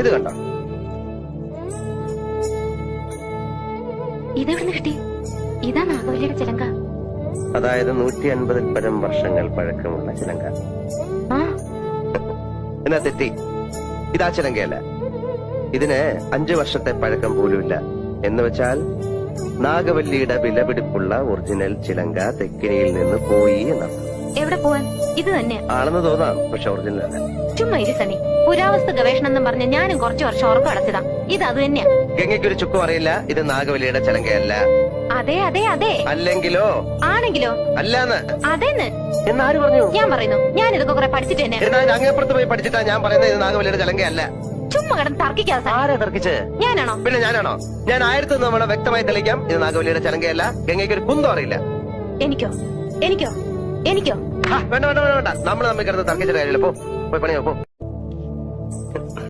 ഇത് കണ്ട? ഇതെവിടുന്ന് കിട്ടി? ഇതാ നാഗവല്ലിയുടെ ചിലങ്ക. അതായത് നൂറ്റി അൻപതിൽ പരം വർഷങ്ങൾ പഴക്കമുള്ള ചിലങ്ക. എന്നാ തെറ്റി? ഇതാ ചിലങ്കയല്ല? ഇതിന് അഞ്ചു വർഷത്തെ പഴക്കം പോലുമില്ല. എന്ന് വെച്ചാൽ നാഗവല്ലിയുടെ വിലപിടിപ്പുള്ള ഒറിജിനൽ ചിലങ്ക തെക്കിനിയിൽ നിന്ന് പോയി എന്നർത്ഥം എവിടെ പോവാൻ? ഇത് തന്നെ. ആണെന്ന് തോന്നാം പക്ഷെ ഒറിജിനൽ അല്ല. ചുമ്മാ ഇരി സണി പുരാവസ്തു ഗവേഷണം എന്നും പറഞ്ഞ ഞാനും കുറച്ചു വർഷം ഉറക്കം അടച്ചതാ. ഇത് അത് തന്നെയാ. ഗംഗയ്ക്കൊരു ചുക്കും അറിയില്ല ഇത് നാഗവലിയുടെ ചലങ്കയല്ല. അതെ അതെ അതെ. അല്ലെങ്കിലോ? ആണെങ്കിലോ? അല്ലാന്ന്. അതെന്ന്? എന്നാര് പറഞ്ഞു? ഞാൻ പറയുന്നു. ഞാൻ ഇതൊക്കെ കുറെ പഠിച്ചിട്ട് തന്നെ. എന്നാൽ അങ്ങേപ്പുറത്ത് പോയി പഠിച്ചിട്ടാ ഞാൻ പറയുന്നത് ഇത് നാഗവലിയുടെ ചലങ്കയല്ല. ചുമ്മാ കിടന്ന് തർക്കിക്കാതെ സണി. ആരാ തർക്കിച്ച്? ഞാനാണോ? പിന്നെ ഞാനാണോ? ഞാൻ ആയിരത്തി നമ്മളെ വ്യക്തമായി തെളിയിക്കാം ഇത് നാഗവലിയുടെ ചലങ്കയല്ല ഗംഗയ്ക്ക് ഒരു കുന്തം അറിയില്ല. എനിക്കോ? എനിക്കോ? എനിക്കോ? വേണ്ട വേണ്ട വേണ്ട നമ്മൾ തമ്മിൽ കിടന്ന് കാര്യമില്ല. പോ പോയി പണിയോ പോ